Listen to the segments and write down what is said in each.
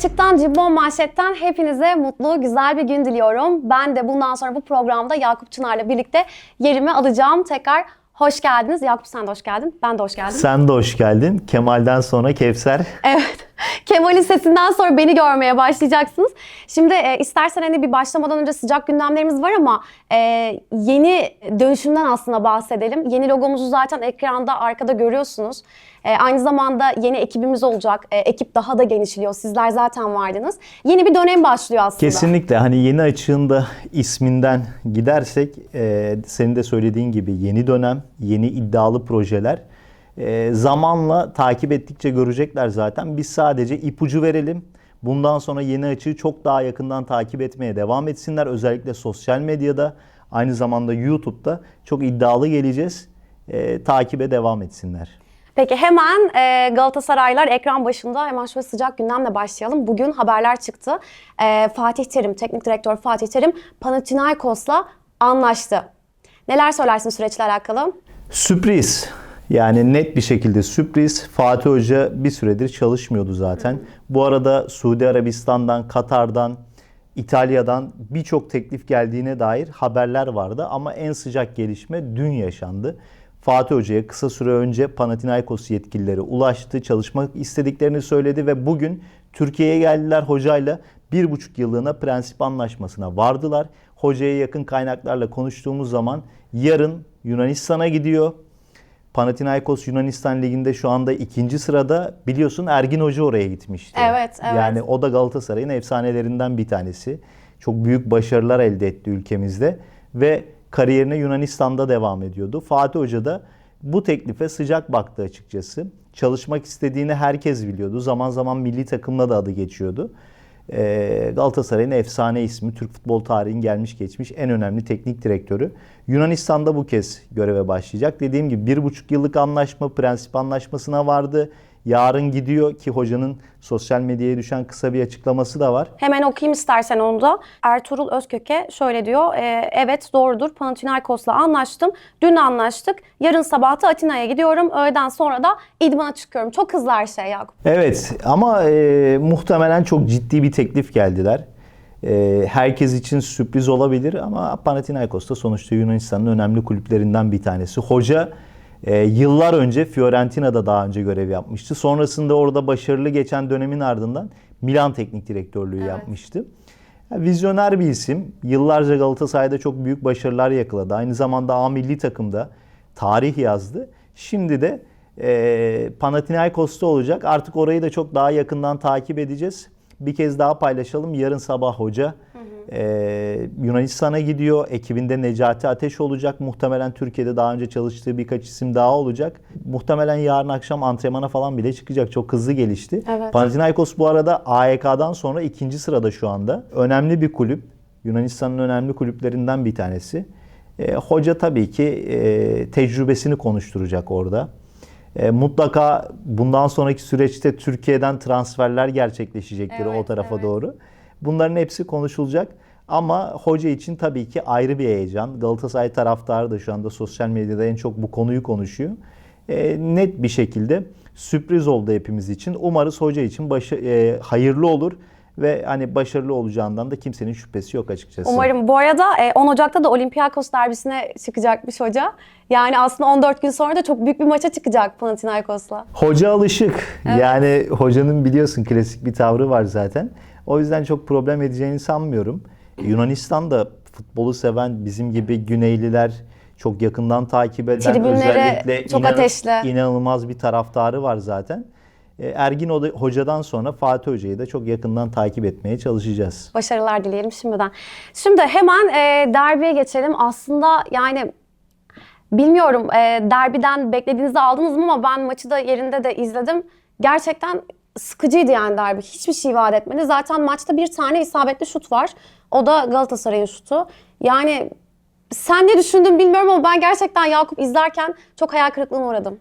Açık'tan Cimbom Manşet'ten hepinize mutlu, güzel bir gün diliyorum. Ben de bundan sonra bu programda Yakup Çınar'la birlikte yerimi alacağım. Tekrar hoş geldiniz. Yakup sen de hoş geldin. Ben de hoş geldim. Sen de hoş geldin. Kemal'den sonra Kevser. Evet. Kemal'in sesinden sonra beni görmeye başlayacaksınız. Şimdi e, istersen hani bir başlamadan önce sıcak gündemlerimiz var ama e, yeni dönüşümden aslında bahsedelim. Yeni logomuzu zaten ekranda arkada görüyorsunuz. E, aynı zamanda yeni ekibimiz olacak. E, ekip daha da genişliyor. Sizler zaten vardınız. Yeni bir dönem başlıyor aslında. Kesinlikle hani yeni açığında isminden gidersek e, senin de söylediğin gibi yeni dönem, yeni iddialı projeler e, zamanla takip ettikçe görecekler zaten. Biz sadece ipucu verelim. Bundan sonra yeni açığı çok daha yakından takip etmeye devam etsinler. Özellikle sosyal medyada, aynı zamanda YouTube'da çok iddialı geleceğiz. E, takibe devam etsinler. Peki hemen e, Galatasaraylar ekran başında hemen şöyle sıcak gündemle başlayalım. Bugün haberler çıktı. E, Fatih Terim, teknik direktör Fatih Terim Panathinaikos'la anlaştı. Neler söylersin süreçle alakalı? Sürpriz. Yani net bir şekilde sürpriz. Fatih Hoca bir süredir çalışmıyordu zaten. Bu arada Suudi Arabistan'dan, Katar'dan, İtalya'dan birçok teklif geldiğine dair haberler vardı ama en sıcak gelişme dün yaşandı. Fatih Hoca'ya kısa süre önce Panathinaikos yetkilileri ulaştı, çalışmak istediklerini söyledi ve bugün Türkiye'ye geldiler hocayla bir buçuk yıllığına prensip anlaşmasına vardılar. Hocaya yakın kaynaklarla konuştuğumuz zaman yarın Yunanistan'a gidiyor. Panathinaikos Yunanistan Ligi'nde şu anda ikinci sırada. Biliyorsun Ergin Hoca oraya gitmişti. Evet, evet. Yani o da Galatasaray'ın efsanelerinden bir tanesi. Çok büyük başarılar elde etti ülkemizde ve kariyerine Yunanistan'da devam ediyordu. Fatih Hoca da bu teklife sıcak baktı açıkçası. Çalışmak istediğini herkes biliyordu. Zaman zaman milli takımla da adı geçiyordu. Ee, Galatasaray'ın efsane ismi, Türk futbol tarihinin gelmiş geçmiş en önemli teknik direktörü. Yunanistan'da bu kez göreve başlayacak. Dediğim gibi bir buçuk yıllık anlaşma, prensip anlaşmasına vardı. Yarın gidiyor ki hocanın sosyal medyaya düşen kısa bir açıklaması da var. Hemen okuyayım istersen onu da. Ertuğrul Özköke şöyle diyor. e, evet doğrudur Panathinaikos'la anlaştım. Dün anlaştık. Yarın sabah da Atina'ya gidiyorum. Öğleden sonra da İdman'a çıkıyorum. Çok hızlı her şey Yakup. Evet ama e, muhtemelen çok ciddi bir teklif geldiler. E, herkes için sürpriz olabilir ama Panathinaikos da sonuçta Yunanistan'ın önemli kulüplerinden bir tanesi. Hoca e, yıllar önce Fiorentina'da daha önce görev yapmıştı. Sonrasında orada başarılı geçen dönemin ardından Milan teknik direktörlüğü yapmıştı. Ya, Vizyoner bir isim. Yıllarca Galatasaray'da çok büyük başarılar yakaladı. Aynı zamanda A milli takımda tarih yazdı. Şimdi de e, Panathinaikos'ta olacak. Artık orayı da çok daha yakından takip edeceğiz. Bir kez daha paylaşalım. Yarın sabah hoca e, Yunanistan'a gidiyor. Ekibinde Necati Ateş olacak. Muhtemelen Türkiye'de daha önce çalıştığı birkaç isim daha olacak. Muhtemelen yarın akşam antrenmana falan bile çıkacak. Çok hızlı gelişti. Evet. Panathinaikos bu arada AEK'dan sonra ikinci sırada şu anda. Önemli bir kulüp. Yunanistan'ın önemli kulüplerinden bir tanesi. E, hoca tabii ki e, tecrübesini konuşturacak orada. E, mutlaka bundan sonraki süreçte Türkiye'den transferler gerçekleşecektir o Evet, tarafa evet. doğru. Bunların hepsi konuşulacak. Ama hoca için tabii ki ayrı bir heyecan. Galatasaray taraftarı da şu anda sosyal medyada en çok bu konuyu konuşuyor. E, net bir şekilde sürpriz oldu hepimiz için. Umarız hoca için başı, e, hayırlı olur ve hani başarılı olacağından da kimsenin şüphesi yok açıkçası. Umarım. Bu arada e, 10 Ocak'ta da Olympiakos derbisine çıkacakmış hoca. Yani aslında 14 gün sonra da çok büyük bir maça çıkacak Panathinaikos'la. Hoca alışık. Yani hocanın biliyorsun klasik bir tavrı var zaten. O yüzden çok problem edeceğini sanmıyorum. Yunanistan'da futbolu seven bizim gibi Güneyliler çok yakından takip eden Tribünleri özellikle çok ateşli. inanılmaz bir taraftarı var zaten. E, Ergin Hoca- Hoca'dan sonra Fatih Hoca'yı da çok yakından takip etmeye çalışacağız. Başarılar dileyelim şimdiden. Şimdi hemen e, derbiye geçelim. Aslında yani bilmiyorum e, derbiden beklediğinizi aldınız mı ama ben maçı da yerinde de izledim. Gerçekten sıkıcıydı yani derbi. Hiçbir şey vaat etmedi. Zaten maçta bir tane isabetli şut var. O da Galatasaray'ın şutu. Yani sen ne düşündün bilmiyorum ama ben gerçekten Yakup izlerken çok hayal kırıklığına uğradım.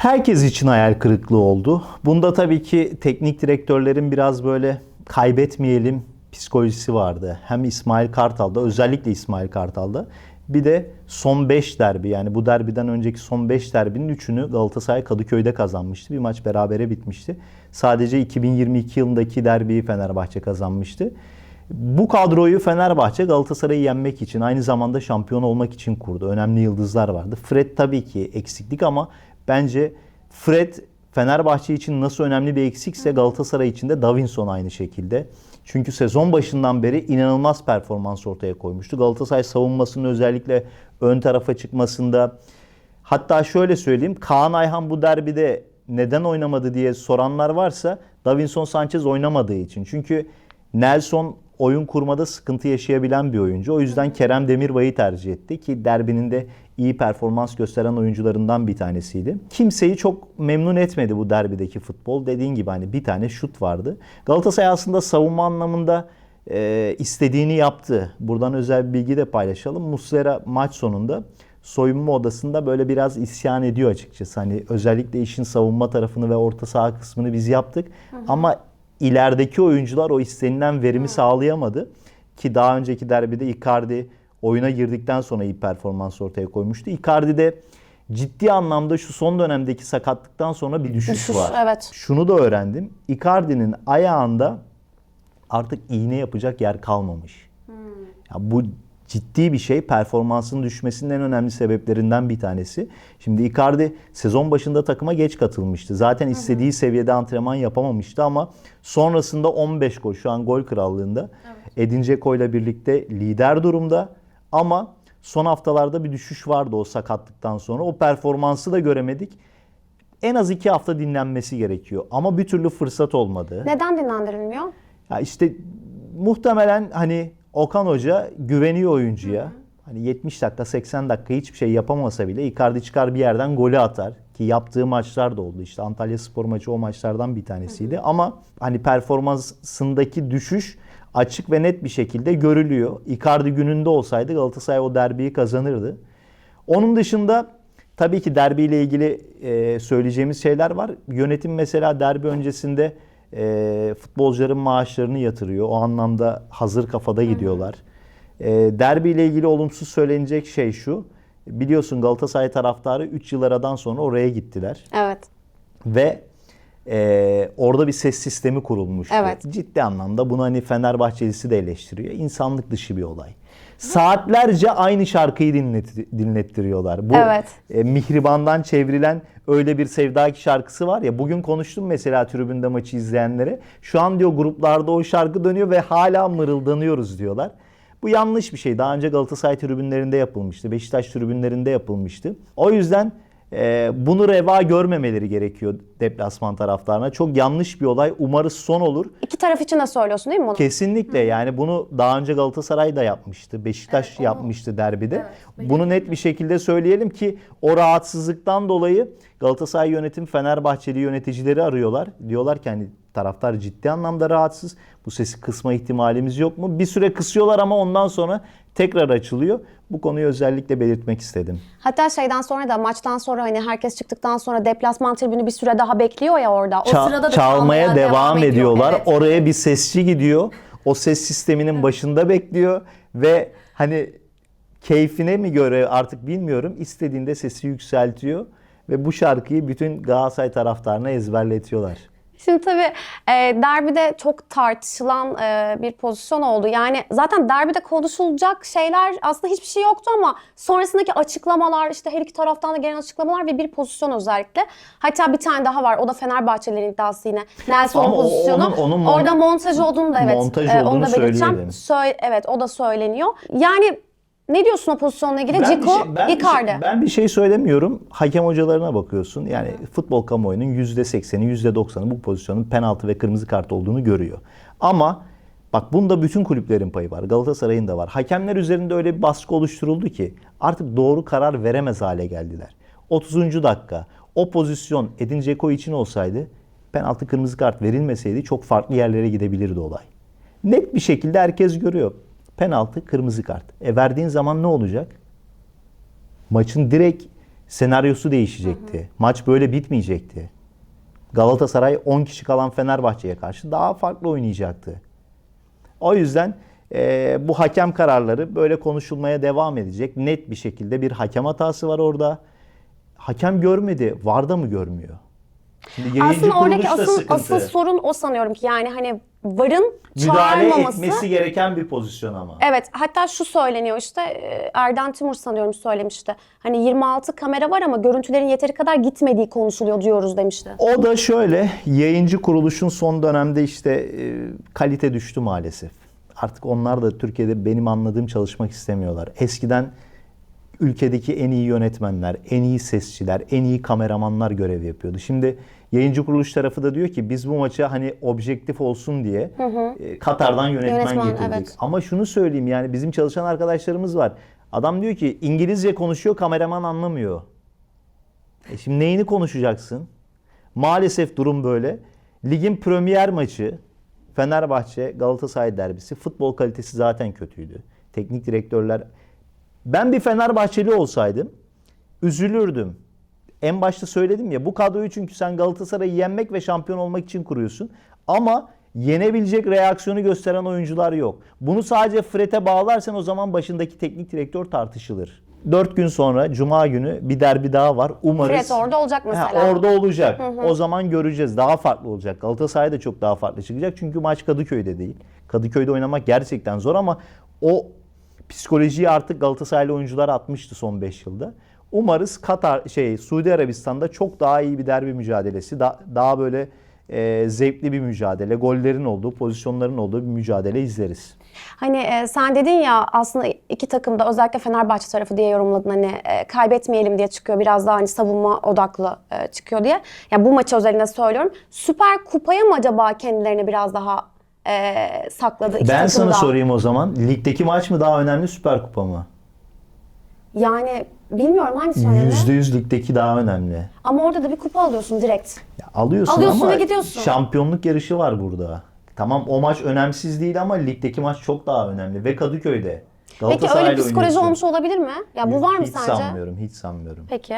Herkes için hayal kırıklığı oldu. Bunda tabii ki teknik direktörlerin biraz böyle kaybetmeyelim psikolojisi vardı. Hem İsmail Kartal'da özellikle İsmail Kartal'da Bir de son 5 derbi yani bu derbiden önceki son 5 derbinin 3'ünü Galatasaray Kadıköy'de kazanmıştı. Bir maç berabere bitmişti. Sadece 2022 yılındaki derbiyi Fenerbahçe kazanmıştı. Bu kadroyu Fenerbahçe Galatasaray'ı yenmek için aynı zamanda şampiyon olmak için kurdu. Önemli yıldızlar vardı. Fred tabii ki eksiklik ama bence Fred Fenerbahçe için nasıl önemli bir eksikse Galatasaray için de Davinson aynı şekilde. Çünkü sezon başından beri inanılmaz performans ortaya koymuştu. Galatasaray savunmasının özellikle ön tarafa çıkmasında hatta şöyle söyleyeyim Kaan Ayhan bu derbide neden oynamadı diye soranlar varsa Davinson Sanchez oynamadığı için. Çünkü Nelson oyun kurmada sıkıntı yaşayabilen bir oyuncu. O yüzden Kerem Demirbay'ı tercih etti ki derbinin de iyi performans gösteren oyuncularından bir tanesiydi. Kimseyi çok memnun etmedi bu derbideki futbol. Dediğin gibi hani bir tane şut vardı. Galatasaray aslında savunma anlamında e, istediğini yaptı. Buradan özel bir bilgi de paylaşalım. Muslera maç sonunda soyunma odasında böyle biraz isyan ediyor açıkçası. Hani özellikle işin savunma tarafını ve orta saha kısmını biz yaptık. Ama ilerideki oyuncular o istenilen verimi sağlayamadı. Ki daha önceki derbide Icardi oyuna girdikten sonra iyi performans ortaya koymuştu. Icardi de ciddi anlamda şu son dönemdeki sakatlıktan sonra bir düşüş, Düşüş, var. evet. Şunu da öğrendim. Icardi'nin ayağında artık iğne yapacak yer kalmamış. Ya bu ciddi bir şey. Performansının düşmesinin en önemli sebeplerinden bir tanesi. Şimdi Icardi sezon başında takıma geç katılmıştı. Zaten istediği seviyede antrenman yapamamıştı ama sonrasında 15 gol şu an gol krallığında. Edin Dzeko ile birlikte lider durumda ama son haftalarda bir düşüş vardı o sakatlıktan sonra. O performansı da göremedik. En az iki hafta dinlenmesi gerekiyor. Ama bir türlü fırsat olmadı. Neden dinlendirilmiyor? Ya işte muhtemelen hani Okan Hoca güveniyor oyuncuya. Hani 70 dakika 80 dakika hiçbir şey yapamasa bile Icardi çıkar bir yerden golü atar. Ki yaptığı maçlar da oldu. İşte Antalya Spor maçı o maçlardan bir tanesiydi. Ama hani performansındaki düşüş açık ve net bir şekilde görülüyor. Icardi gününde olsaydı Galatasaray o derbiyi kazanırdı. Onun dışında tabii ki derbiyle ilgili söyleyeceğimiz şeyler var. Yönetim mesela derbi öncesinde e, futbolcuların maaşlarını yatırıyor. O anlamda hazır kafada gidiyorlar. E, derbiyle ilgili olumsuz söylenecek şey şu. Biliyorsun Galatasaray taraftarı 3 yıl aradan sonra oraya gittiler. Evet. Ve e, orada bir ses sistemi kurulmuştu. Evet. Ciddi anlamda bunu hani Fenerbahçelisi de eleştiriyor. İnsanlık dışı bir olay. Saatlerce aynı şarkıyı dinlet, dinlettiriyorlar. Bu Evet. e, Mihriban'dan çevrilen öyle bir Sevda ki şarkısı var ya. Bugün konuştum mesela tribünde maçı izleyenlere. Şu an diyor gruplarda o şarkı dönüyor ve hala mırıldanıyoruz diyorlar. Bu yanlış bir şey. Daha önce Galatasaray tribünlerinde yapılmıştı. Beşiktaş tribünlerinde yapılmıştı. O yüzden e, bunu reva görmemeleri gerekiyor deplasman taraftarına. Çok yanlış bir olay. Umarız son olur. İki taraf için de söylüyorsun değil mi bunu? Kesinlikle yani bunu daha önce Galatasaray da yapmıştı. Beşiktaş yapmıştı derbide. bunu net bir şekilde söyleyelim ki o rahatsızlıktan dolayı Galatasaray yönetim Fenerbahçeli yöneticileri arıyorlar. Diyorlar ki hani taraftar ciddi anlamda rahatsız. Bu sesi kısma ihtimalimiz yok mu? Bir süre kısıyorlar ama ondan sonra tekrar açılıyor. Bu konuyu özellikle belirtmek istedim. Hatta şeyden sonra da maçtan sonra hani herkes çıktıktan sonra deplasman tribünü bir süre daha bekliyor ya orada. O Ça- sırada da çalmaya devam, ediyor. ediyorlar. Evet. Oraya bir sesçi gidiyor. O ses sisteminin başında bekliyor ve hani keyfine mi göre artık bilmiyorum istediğinde sesi yükseltiyor ve bu şarkıyı bütün Galatasaray taraftarına ezberletiyorlar. Şimdi tabii e, derbide çok tartışılan e, bir pozisyon oldu. Yani zaten derbide konuşulacak şeyler aslında hiçbir şey yoktu ama sonrasındaki açıklamalar işte her iki taraftan da gelen açıklamalar ve bir pozisyon özellikle. Hatta bir tane daha var. O da Fenerbahçelerin iddiası yine. Nelson'un pozisyonu. onun- onun mon- Orada montaj olduğunu da evet. Montaj e, onu da belirteceğim. söyleyelim. Söyle- evet o da söyleniyor. Yani ne diyorsun o pozisyonla ilgili? Ben Ciku, şey- ben bir Icardi. şey- ben bir şey söylemiyorum. Hakem hocalarına bakıyorsun. Yani futbol kamuoyunun %80'i, %90'ı bu pozisyonun penaltı ve kırmızı kart olduğunu görüyor. Ama bak bunda bütün kulüplerin payı var. Galatasaray'ın da var. Hakemler üzerinde öyle bir baskı oluşturuldu ki artık doğru karar veremez hale geldiler. 30. dakika o pozisyon Edin Dzeko için olsaydı penaltı kırmızı kart verilmeseydi çok farklı yerlere gidebilirdi olay. Net bir şekilde herkes görüyor. Penaltı, kırmızı kart. E verdiğin zaman ne olacak? Maçın direkt senaryosu değişecekti. Maç böyle bitmeyecekti. Galatasaray 10 kişi kalan Fenerbahçe'ye karşı daha farklı oynayacaktı. O yüzden Ee, bu hakem kararları böyle konuşulmaya devam edecek. Net bir şekilde bir hakem hatası var orada. Hakem görmedi. VAR da mı görmüyor? Şimdi yayıncı Aslında oradaki kuruluş da asıl, sıkıntı. asıl sorun o sanıyorum ki yani hani VAR'ın Müdahale çağırmaması. etmesi gereken bir pozisyon ama. Evet hatta şu söyleniyor işte e, Erden Timur sanıyorum söylemişti. Hani 26 kamera var ama görüntülerin yeteri kadar gitmediği konuşuluyor diyoruz demişti. O da şöyle, yayıncı kuruluşun son dönemde işte e, kalite düştü maalesef. Artık onlar da Türkiye'de benim anladığım çalışmak istemiyorlar. Eskiden ülkedeki en iyi yönetmenler, en iyi sesçiler, en iyi kameramanlar görev yapıyordu. Şimdi yayıncı kuruluş tarafı da diyor ki biz bu maça hani objektif olsun diye e, Katar'dan yönetmen, Yönetmen, getirdik. evet. Ama şunu söyleyeyim yani bizim çalışan arkadaşlarımız var. Adam diyor ki İngilizce konuşuyor, kameraman anlamıyor. E şimdi neyini konuşacaksın? Maalesef durum böyle. Ligin premier maçı Fenerbahçe Galatasaray derbisi. Futbol kalitesi zaten kötüydü. Teknik direktörler ben bir Fenerbahçeli olsaydım üzülürdüm. En başta söyledim ya bu kadroyu çünkü sen Galatasaray'ı yenmek ve şampiyon olmak için kuruyorsun. Ama yenebilecek reaksiyonu gösteren oyuncular yok. Bunu sadece Fred'e bağlarsan o zaman başındaki teknik direktör tartışılır. 4 gün sonra Cuma günü bir derbi daha var. Umarız. Fred orada olacak mesela. orada olacak. O zaman göreceğiz. Daha farklı olacak. Galatasaray da çok daha farklı çıkacak. Çünkü maç Kadıköy'de değil. Kadıköy'de oynamak gerçekten zor ama o psikolojiyi artık Galatasaraylı oyuncular atmıştı son 5 yılda. Umarız Katar şey Suudi Arabistan'da çok daha iyi bir derbi mücadelesi, da- daha böyle e, zevkli bir mücadele, gollerin olduğu, pozisyonların olduğu bir mücadele izleriz. Hani e, sen dedin ya aslında iki takım da özellikle Fenerbahçe tarafı diye yorumladın hani e, kaybetmeyelim diye çıkıyor biraz daha hani savunma odaklı e, çıkıyor diye. Ya bu maçı özelinde söylüyorum. Süper Kupaya mı acaba kendilerini biraz daha e, sakladı iki ben sana da? sorayım o zaman. Ligdeki maç mı daha önemli, Süper Kupa mı? Yani bilmiyorum hangisi önemli. %100 ligdeki daha önemli. Ama orada da bir kupa alıyorsun direkt. Ya alıyorsun, Alıyorsun ama ve gidiyorsun. şampiyonluk yarışı var burada. Tamam o maç önemsiz değil ama ligdeki maç çok daha önemli ve Kadıköy'de. Peki öyle psikoloji oynuyorsun. olmuş olabilir mi? Ya bu var mı hiç sence? sanmıyorum, hiç sanmıyorum. Peki.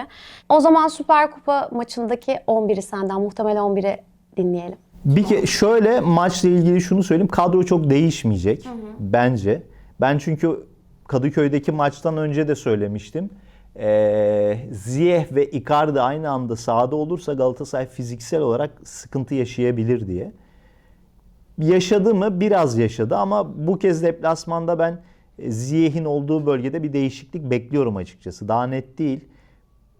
O zaman Süper Kupa maçındaki 11'i senden muhtemel 11'i dinleyelim. Bir ke şöyle maçla ilgili şunu söyleyeyim. Kadro çok değişmeyecek bence. Ben çünkü Kadıköy'deki maçtan önce de söylemiştim. Ee, Ziyeh ve Icardi aynı anda sahada olursa Galatasaray fiziksel olarak sıkıntı yaşayabilir diye. Yaşadı mı? Biraz yaşadı ama bu kez deplasmanda ben Ziyeh'in olduğu bölgede bir değişiklik bekliyorum açıkçası. Daha net değil.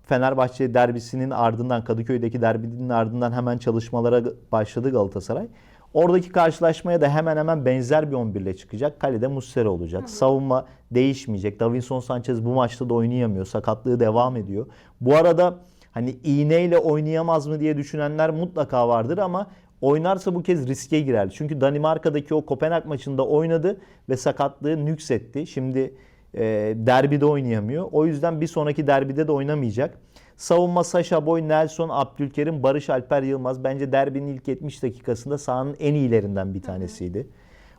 Fenerbahçe derbisinin ardından Kadıköy'deki derbinin ardından hemen çalışmalara başladı Galatasaray. Oradaki karşılaşmaya da hemen hemen benzer bir 11 ile çıkacak. Kalede Muslera olacak. Savunma değişmeyecek. Davinson Sanchez bu maçta da oynayamıyor. Sakatlığı devam ediyor. Bu arada hani iğneyle oynayamaz mı diye düşünenler mutlaka vardır ama oynarsa bu kez riske girer. Çünkü Danimarka'daki o Kopenhag maçında oynadı ve sakatlığı nüksetti. Şimdi e, derbide oynayamıyor. O yüzden bir sonraki derbide de oynamayacak. Savunma Saşa Boy, Nelson, Abdülkerim, Barış Alper Yılmaz bence derbinin ilk 70 dakikasında sahanın en iyilerinden bir tanesiydi.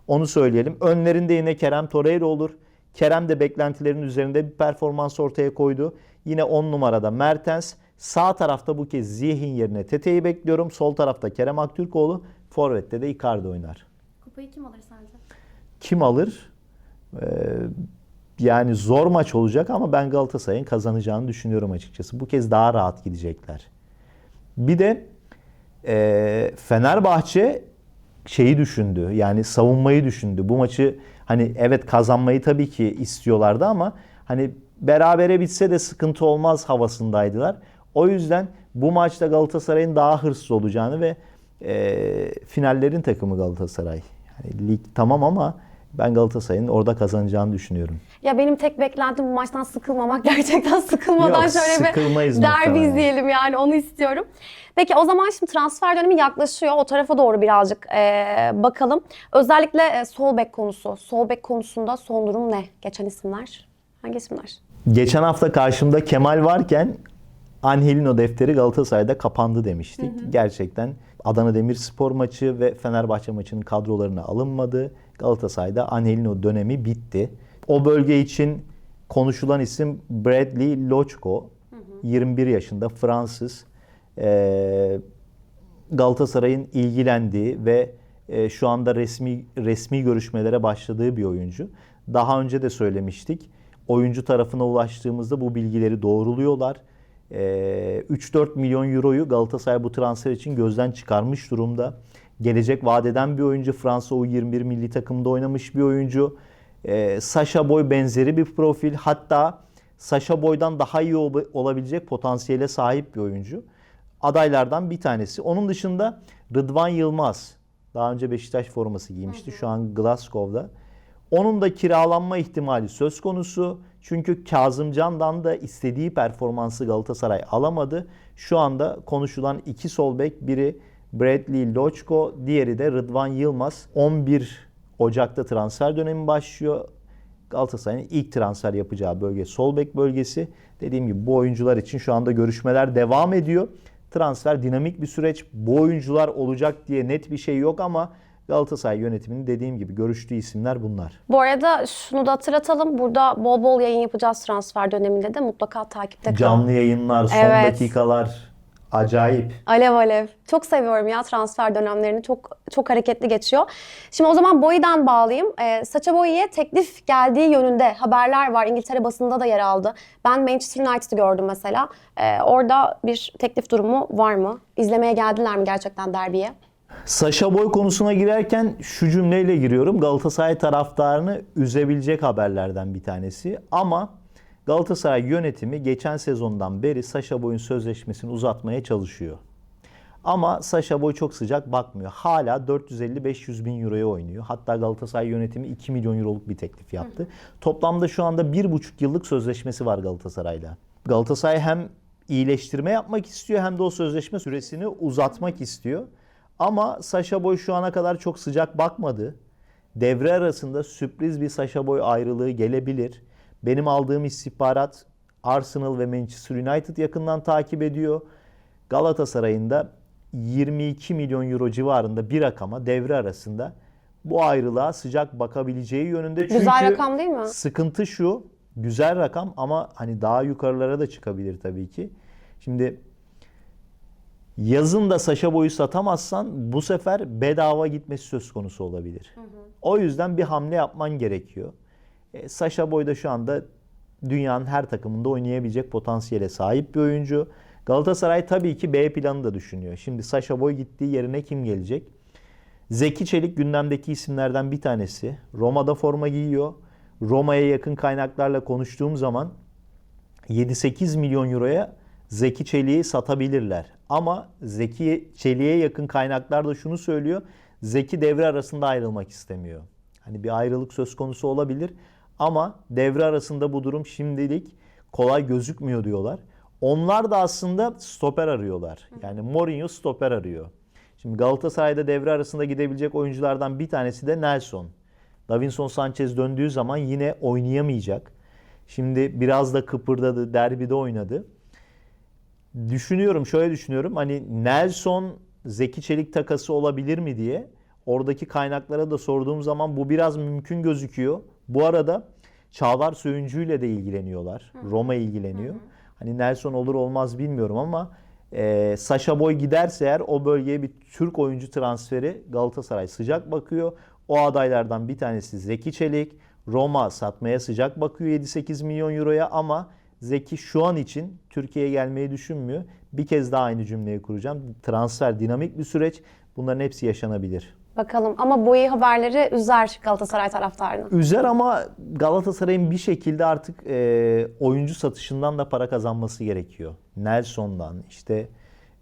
Onu söyleyelim. Önlerinde yine Kerem Torreira olur. Kerem de beklentilerin üzerinde bir performans ortaya koydu. Yine 10 numarada Mertens. Sağ tarafta bu kez Ziyeh'in yerine Tete'yi bekliyorum. Sol tarafta Kerem Aktürkoğlu. Forvet'te de Icardi oynar. Kupayı kim alır sence? Kim alır? Ee, yani zor maç olacak ama ben Galatasaray'ın kazanacağını düşünüyorum açıkçası. Bu kez daha rahat gidecekler. Bir de e, Fenerbahçe şeyi düşündü. Yani savunmayı düşündü. Bu maçı hani evet kazanmayı tabii ki istiyorlardı ama hani berabere bitse de sıkıntı olmaz havasındaydılar. O yüzden bu maçta Galatasaray'ın daha hırsız olacağını ve e, finallerin takımı Galatasaray. Yani lig tamam ama ben Galatasaray'ın orada kazanacağını düşünüyorum. Ya benim tek beklentim bu maçtan sıkılmamak. Gerçekten sıkılmadan Yok, şöyle bir derbi izleyelim yani onu istiyorum. Peki o zaman şimdi transfer dönemi yaklaşıyor. O tarafa doğru birazcık eee, bakalım. Özellikle e, sol bek konusu. Sol bek konusunda son durum ne? Geçen isimler. Hangi isimler? Geçen hafta karşımda Kemal varken Angelino defteri Galatasaray'da kapandı demiştik. Gerçekten Adana Demirspor maçı ve Fenerbahçe maçının kadrolarına alınmadı. Galatasaray'da Angelino dönemi bitti. O bölge için konuşulan isim Bradley Lochko. 21 yaşında Fransız. Ee, Galatasaray'ın ilgilendiği ve e, şu anda resmi resmi görüşmelere başladığı bir oyuncu. Daha önce de söylemiştik. Oyuncu tarafına ulaştığımızda bu bilgileri doğruluyorlar. E, 3-4 milyon euroyu Galatasaray bu transfer için gözden çıkarmış durumda. Gelecek vadeden bir oyuncu. Fransa U21 milli takımında oynamış bir oyuncu. E, Sasha Boy benzeri bir profil. Hatta Sasha Boy'dan daha iyi ol- olabilecek potansiyele sahip bir oyuncu. Adaylardan bir tanesi. Onun dışında Rıdvan Yılmaz. Daha önce Beşiktaş forması giymişti. Şu an Glasgow'da. Onun da kiralanma ihtimali söz konusu. Çünkü Kazımcan'dan da istediği performansı Galatasaray alamadı. Şu anda konuşulan iki sol bek biri Bradley Loçko, diğeri de Rıdvan Yılmaz. 11 Ocak'ta transfer dönemi başlıyor. Galatasaray'ın ilk transfer yapacağı bölge sol bek bölgesi. Dediğim gibi bu oyuncular için şu anda görüşmeler devam ediyor. Transfer dinamik bir süreç. Bu oyuncular olacak diye net bir şey yok ama Galatasaray yönetiminin dediğim gibi görüştüğü isimler bunlar. Bu arada şunu da hatırlatalım. Burada bol bol yayın yapacağız transfer döneminde de mutlaka takipte kalın. Canlı yayınlar, son Evet. dakikalar acayip. Alev alev. Çok seviyorum ya transfer dönemlerini. Çok çok hareketli geçiyor. Şimdi o zaman Boy'dan bağlayayım. Ee, Saça Boy'e teklif geldiği yönünde haberler var. İngiltere basında da yer aldı. Ben Manchester United'ı gördüm mesela. Ee, orada bir teklif durumu var mı? İzlemeye geldiler mi gerçekten derbiye? Saşa Boy konusuna girerken şu cümleyle giriyorum. Galatasaray taraftarını üzebilecek haberlerden bir tanesi. Ama Galatasaray yönetimi geçen sezondan beri Saşa Boy'un sözleşmesini uzatmaya çalışıyor. Ama Saşa Boy çok sıcak bakmıyor. Hala 450-500 bin euroya oynuyor. Hatta Galatasaray yönetimi 2 milyon euroluk bir teklif yaptı. Toplamda şu anda 1,5 yıllık sözleşmesi var Galatasaray'la. Galatasaray hem iyileştirme yapmak istiyor hem de o sözleşme süresini uzatmak istiyor. Ama Saşa Boy şu ana kadar çok sıcak bakmadı. Devre arasında sürpriz bir Saşa Boy ayrılığı gelebilir. Benim aldığım istihbarat Arsenal ve Manchester United yakından takip ediyor. Galatasaray'ın da 22 milyon euro civarında bir rakama devre arasında bu ayrılığa sıcak bakabileceği yönünde. Çünkü Güzel rakam değil mi? Sıkıntı şu, güzel rakam ama hani daha yukarılara da çıkabilir tabii ki. Şimdi yazın da Saşa boyu satamazsan bu sefer bedava gitmesi söz konusu olabilir. O yüzden bir hamle yapman gerekiyor. E, Saşa Boy da şu anda dünyanın her takımında oynayabilecek potansiyele sahip bir oyuncu. Galatasaray tabii ki B planı da düşünüyor. Şimdi Saşa Boy gittiği yerine kim gelecek? Zeki Çelik gündemdeki isimlerden bir tanesi. Roma'da forma giyiyor. Roma'ya yakın kaynaklarla konuştuğum zaman 7-8 milyon euroya Zeki Çelik'i satabilirler. Ama Zeki Çelik'e yakın kaynaklar da şunu söylüyor. Zeki devre arasında ayrılmak istemiyor. Hani bir ayrılık söz konusu olabilir. Ama devre arasında bu durum şimdilik kolay gözükmüyor diyorlar. Onlar da aslında stoper arıyorlar. Yani Mourinho stoper arıyor. Şimdi Galatasaray'da devre arasında gidebilecek oyunculardan bir tanesi de Nelson. Davinson Sanchez döndüğü zaman yine oynayamayacak. Şimdi biraz da kıpırdadı, derbide oynadı. Düşünüyorum, şöyle düşünüyorum. Hani Nelson Zeki Çelik takası olabilir mi diye oradaki kaynaklara da sorduğum zaman bu biraz mümkün gözüküyor. Bu arada Çağlar Söyüncü ile de ilgileniyorlar. Roma ilgileniyor. Hani Nelson olur olmaz bilmiyorum ama e, Sasha Boy giderse eğer o bölgeye bir Türk oyuncu transferi Galatasaray sıcak bakıyor. O adaylardan bir tanesi Zeki Çelik. Roma satmaya sıcak bakıyor 7-8 milyon euroya ama Zeki şu an için Türkiye'ye gelmeyi düşünmüyor. Bir kez daha aynı cümleyi kuracağım. Transfer dinamik bir süreç. Bunların hepsi yaşanabilir. Bakalım ama Boy haberleri üzer Galatasaray taraftarını. Üzer ama Galatasaray'ın bir şekilde artık e, oyuncu satışından da para kazanması gerekiyor. Nelson'dan işte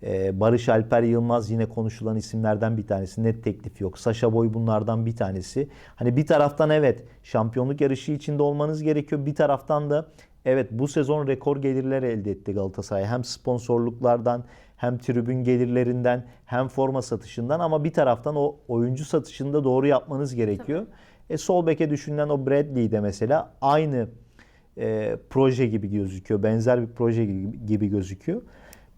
e, Barış Alper Yılmaz yine konuşulan isimlerden bir tanesi. Net teklif yok. Saşa Boy bunlardan bir tanesi. Hani bir taraftan evet şampiyonluk yarışı içinde olmanız gerekiyor. Bir taraftan da evet bu sezon rekor gelirler elde etti Galatasaray. Hem sponsorluklardan hem tribün gelirlerinden hem forma satışından ama bir taraftan o oyuncu satışında doğru yapmanız gerekiyor. E, sol beke düşünülen o Bradley de mesela aynı e, proje gibi gözüküyor. Benzer bir proje gibi, gibi gözüküyor.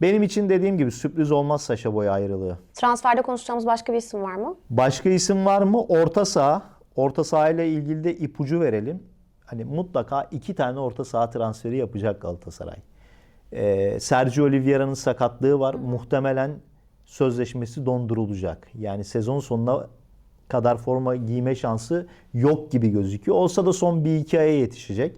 Benim için dediğim gibi sürpriz olmaz Saşa Boy ayrılığı. Transferde konuşacağımız başka bir isim var mı? Başka isim var mı? Orta saha. Orta saha ile ilgili de ipucu verelim. Hani mutlaka iki tane orta saha transferi yapacak Galatasaray. Ee, Sergio Oliveira'nın sakatlığı var. Muhtemelen sözleşmesi dondurulacak. Yani sezon sonuna kadar forma giyme şansı yok gibi gözüküyor. Olsa da son bir iki aya yetişecek.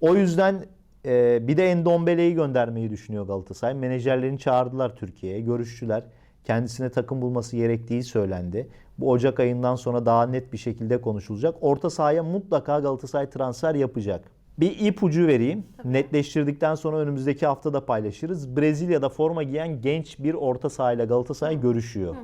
O yüzden e, bir de Endombele'yi göndermeyi düşünüyor Galatasaray. Menajerlerini çağırdılar Türkiye'ye, görüştüler. Kendisine takım bulması gerektiği söylendi. Bu Ocak ayından sonra daha net bir şekilde konuşulacak. Orta sahaya mutlaka Galatasaray transfer yapacak. Bir ipucu vereyim. Netleştirdikten sonra önümüzdeki hafta da paylaşırız. Brezilya'da forma giyen genç bir orta sahayla Galatasaray görüşüyor.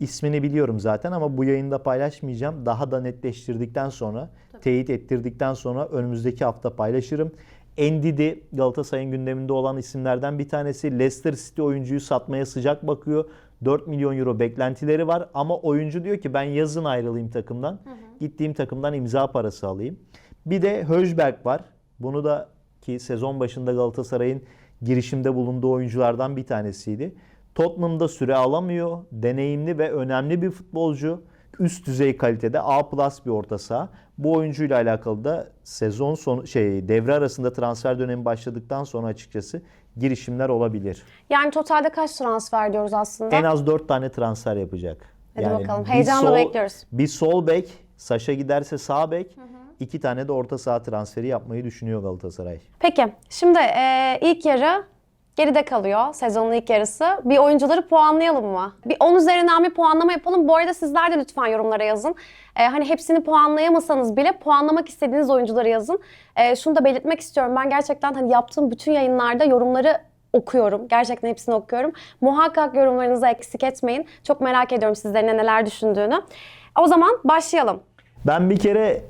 İsmini biliyorum zaten ama bu yayında paylaşmayacağım. Daha da netleştirdikten sonra, teyit ettirdikten sonra önümüzdeki hafta paylaşırım. Endidi Galatasaray'ın gündeminde olan isimlerden bir tanesi. Leicester City oyuncuyu satmaya sıcak bakıyor. 4 milyon euro beklentileri var ama oyuncu diyor ki ben yazın ayrılayım takımdan. Gittiğim takımdan imza parası alayım. Bir de Höjberg var. Bunu da ki sezon başında Galatasaray'ın girişimde bulunduğu oyunculardan bir tanesiydi. Tottenham'da süre alamıyor. Deneyimli ve önemli bir futbolcu. Üst düzey kalitede A plus bir orta saha. Bu oyuncuyla alakalı da sezon sonu şey devre arasında transfer dönemi başladıktan sonra açıkçası girişimler olabilir. Yani totalde kaç transfer diyoruz aslında? En az 4 tane transfer yapacak. Hadi bakalım. bir Heyecanla bekliyoruz. Bir sol bek, Saşa giderse sağ bek, iki tane de orta saha transferi yapmayı düşünüyor Galatasaray. Peki şimdi e, ilk yarı geride kalıyor sezonun ilk yarısı. Bir oyuncuları puanlayalım mı? Bir 10 üzerinden bir puanlama yapalım. Bu arada sizler de lütfen yorumlara yazın. E, hani hepsini puanlayamasanız bile puanlamak istediğiniz oyuncuları yazın. E, şunu da belirtmek istiyorum. Ben gerçekten hani yaptığım bütün yayınlarda yorumları okuyorum. Gerçekten hepsini okuyorum. Muhakkak yorumlarınızı eksik etmeyin. Çok merak ediyorum sizlerin neler düşündüğünü. O zaman başlayalım. Ben bir kere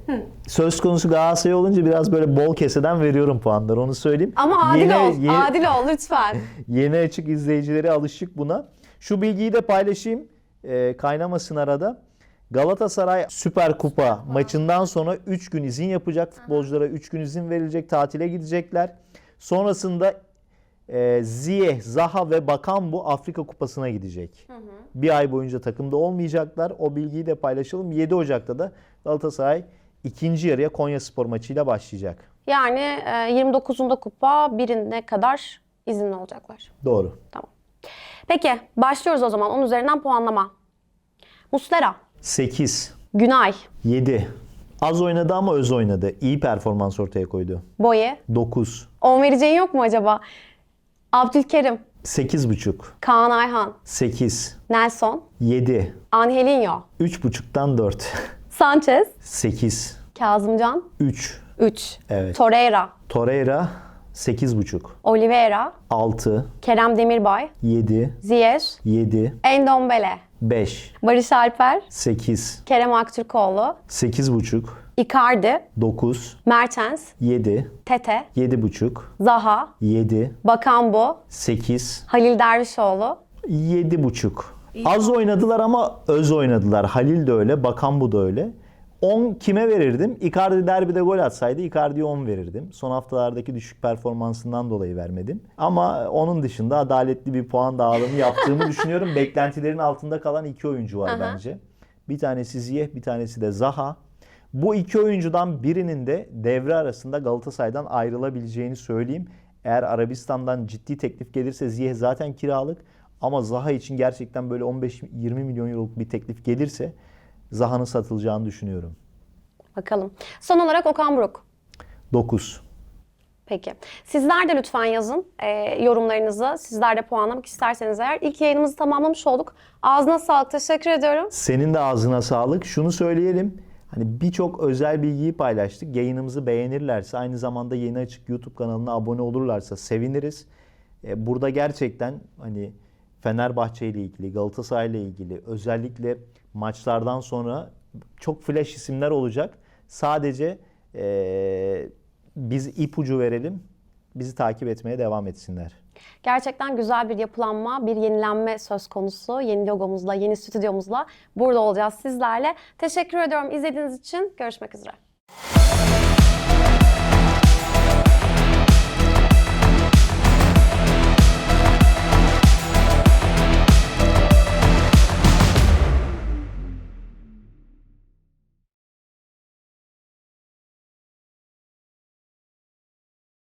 söz konusu Galatasaray olunca biraz böyle bol keseden veriyorum puanları onu söyleyeyim. Ama adil Yeni- ol. yeni- Adil ol lütfen. Yeni açık izleyicileri alışık buna. Şu bilgiyi de paylaşayım. Ee, kaynamasın arada. Galatasaray Süper Kupa maçından sonra 3 gün izin yapacak. Futbolculara 3 gün izin verilecek. Tatile gidecekler. Sonrasında e, Ziyeh, Zaha ve Bakambu Afrika Kupası'na gidecek. Bir ay boyunca takımda olmayacaklar. O bilgiyi de paylaşalım. 7 Ocak'ta da Galatasaray ikinci yarıya Konya Spor maçıyla başlayacak. Yani e, 29'unda kupa birine kadar izinli olacaklar. Doğru. Tamam. Peki başlıyoruz o zaman. 10 üzerinden puanlama. Muslera, 8. Günay, 7. Az oynadı ama öz oynadı. İyi performans ortaya koydu. Boye. 9. 10 vereceğin yok mu acaba? Abdülkerim, 8,5. Kaan Ayhan, 8. Nelson, 7. Angelinho, 3,5'tan 4. Sanchez, 8. Kazımcan, 3. 3. Evet. Torreira, Torreira 8,5. Oliveira, 6. Kerem Demirbay, 7. Ziyech, 7. Endombele, 5. Barış Alper, 8. Kerem Aktürkoğlu, 8,5. Icardi, 9. Mertens, 7. Tete, 7,5. Zaha, 7. Bakambu, 8. Halil Dervişoğlu, 7,5. Az oynadılar ama öz oynadılar. Halil de öyle, Bakan bu da öyle. 10 kime verirdim? Icardi derbide gol atsaydı Icardi'ye 10 verirdim. Son haftalardaki düşük performansından dolayı vermedim. Ama onun dışında adaletli bir puan dağılımı yaptığımı düşünüyorum. Beklentilerin altında kalan iki oyuncu var Aha. bence. Bir tanesi Ziyeh, bir tanesi de Zaha. Bu iki oyuncudan birinin de devre arasında Galatasaray'dan ayrılabileceğini söyleyeyim. Eğer Arabistan'dan ciddi teklif gelirse Ziyeh zaten kiralık. Ama Zaha için gerçekten böyle 15-20 milyon euroluk bir teklif gelirse Zaha'nın satılacağını düşünüyorum. Bakalım. Son olarak Okan Buruk. 9. Peki. Sizler de lütfen yazın e, yorumlarınızı. Sizler de puanlamak isterseniz eğer. İlk yayınımızı tamamlamış olduk. Ağzına sağlık. Teşekkür ediyorum. Senin de ağzına sağlık. Şunu söyleyelim. Hani birçok özel bilgiyi paylaştık. Yayınımızı beğenirlerse, aynı zamanda yeni açık YouTube kanalına abone olurlarsa seviniriz. E, Burada gerçekten hani Fenerbahçe ile ilgili, Galatasaray ile ilgili özellikle maçlardan sonra çok flash isimler olacak. Sadece e, biz ipucu verelim. Bizi takip etmeye devam etsinler. Gerçekten güzel bir yapılanma, bir yenilenme söz konusu. Yeni logomuzla, yeni stüdyomuzla burada olacağız sizlerle. Teşekkür ediyorum izlediğiniz için. Görüşmek üzere.